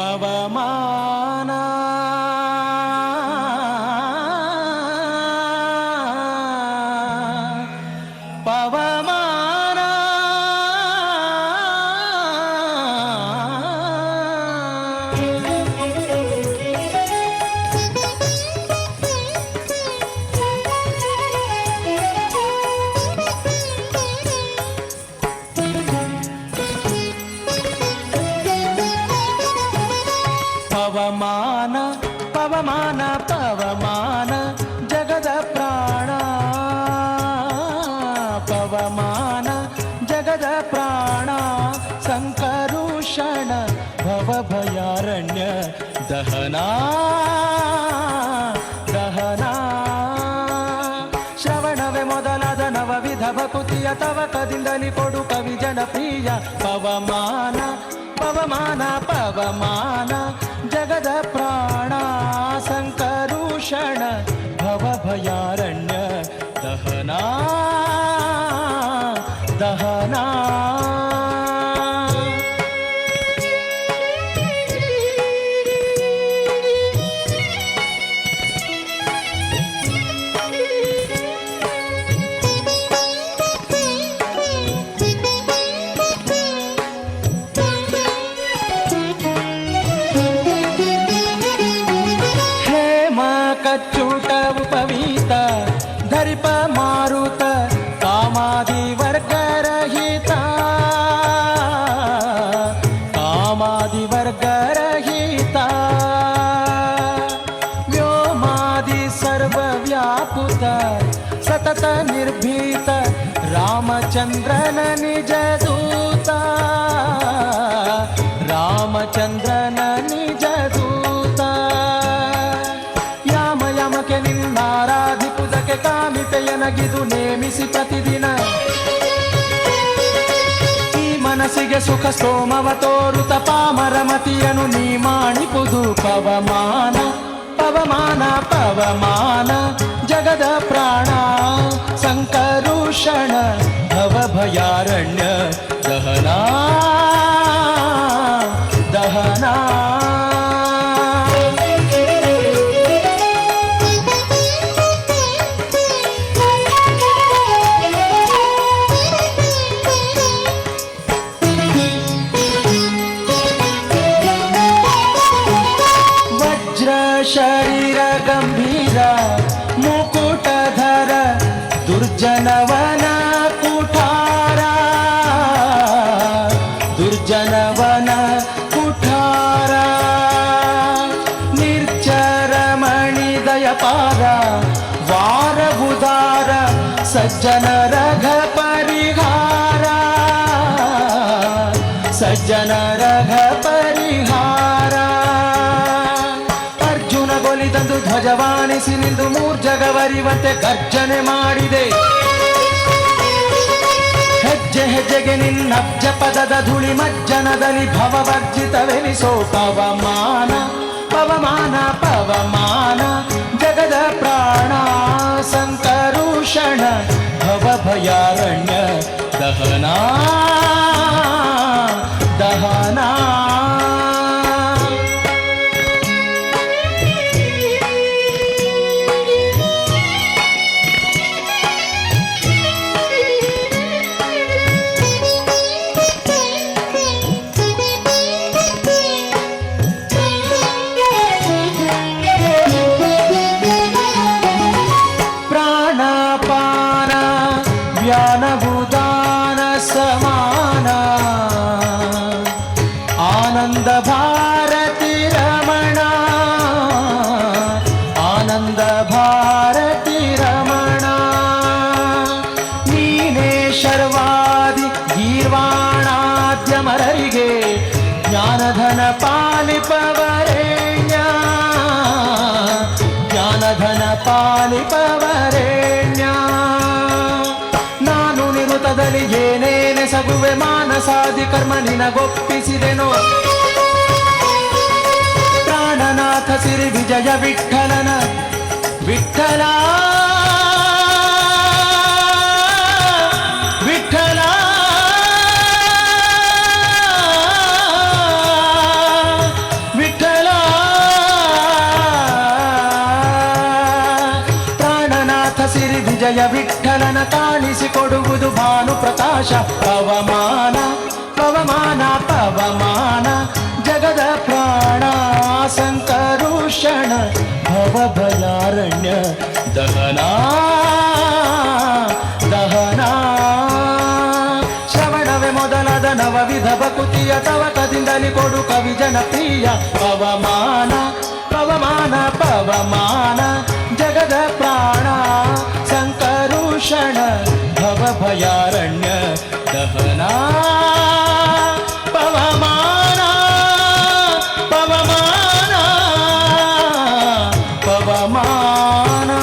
பவமா ಪವಮಾನ ಪವಮಾನ, ಜಗದ ಪ್ರಾಣ. ಪವಮಾನ, ಜಗದ ಪ್ರಾಣ. ಸಂಕರುಷಣ ಭವಭಯಾರಣ್ಯ, ದಹನ. ದಹನ. ಶ್ರವಣವೇ ಮೊದಲಾದ ನವವಿಧ ಭಕುತಿಯ ತವಕದಿಂದಲಿ ಕೊಡು ಕವಿ ಜನಪ್ರಿಯ ಪವಮಾನ. ಪವಮಾನ ಪವಮಾನ, ಜಗದ ಸತತ ನಿರ್ಭೀತ, ರಾಮಚಂದ್ರನ ನಿಜ ದೂತ. ರಾಮಚಂದ್ರನ ನಿಜ ದೂತ. ಯಾಮ ಯಮಕೆ ನಿನ್ನಾರಾಧಿಪುದಕ್ಕೆ ಕಾಮಿತೆಯನಗಿದು ನೇಮಿಸಿ ಪ್ರತಿದಿನ. ಈ ಮನಸ್ಸಿಗೆ ಸುಖ ಸೋಮವ ತೋರುತ ಪಾಮರ ಮತಿಯನು ನೀ ಮಾಡಿಪುದು ಪವಮಾನ ಪವಮಾನ ಪವಮಾನ, ಜಗದ ಪ್ರಾಣ. शङ्करूषण भवभयारण्य दहना दहना। शरीर गंभीर दुर्जनवन कुठारा दुर्जनवन कुठारा वार उदार सज्जन रघ परिहारा सज्जना ಗೊಲಿದಂದು ಧ್ವಜವಾಣಿಸಿ ನಿಂದು ಮೂರ್ಜಗವರಿವಂತೆ ಗರ್ಜನೆ ಮಾಡಿದೆ ಹೆಜ್ಜೆ ಹೆಜ್ಜೆಗೆ ನಿನ್ನಬ್ಜ ಪದದ ಧೂಳಿ ಮಜ್ಜನದಲ್ಲಿ ಭವವರ್ಜಿತವೆನಿಸೋ ಪವಮಾನ ಪವಮಾನ ಪವಮಾನ ಜಗದ ಪ್ರಾಣ ಸಂಕರುಷಣ ಭವ ಭಯಾರಣ್ಯ ದಹನ ದಹನ ಜ್ಞಾನಧನ ಪಾಲಿಪವರೇಣ್ಯ. ಜ್ಞಾನಧನ ಪಾಲಿಪವರೇಣ್ಯ. ನಾನು ನಿರುತದಲ್ಲಿ ಏನೇನೆ ಸಗುವೆ ಮಾನಸಾದಿ ಕರ್ಮ ನಿನಗೊಪ್ಪಿಸಿದೆನೋ. ಪ್ರಾಣನಾಥ ಸಿರಿ ವಿಜಯ ವಿಠಲನ ವಿಠಲ ವಿಜಯ ವಿಠಲನ ಕಾಣಿಸಿಕೊಡುವುದು ಭಾನು ಪ್ರಕಾಶ ಪವಮಾನ ಪವಮಾನ ಪವಮಾನ, ಜಗದ ಪ್ರಾಣ ಸಂಕರುಷಣ ಭವಭಯಾರಣ್ಯ ದಹನ ದಹನ. ಶ್ರವಣವೇ ಮೊದಲಾದ ನವವಿಧ ಭಕುತಿಯ ತವಕದಿಂದಲೇ ಕೊಡು ಕವಿ ಜನಪ್ರಿಯ. ಪವಮಾನ ಪವಮಾನ ಪವಮಾನ शरद प्राणा शङ्करुषण भवभयारण्य दहना पवमाना पवमाना पवमाना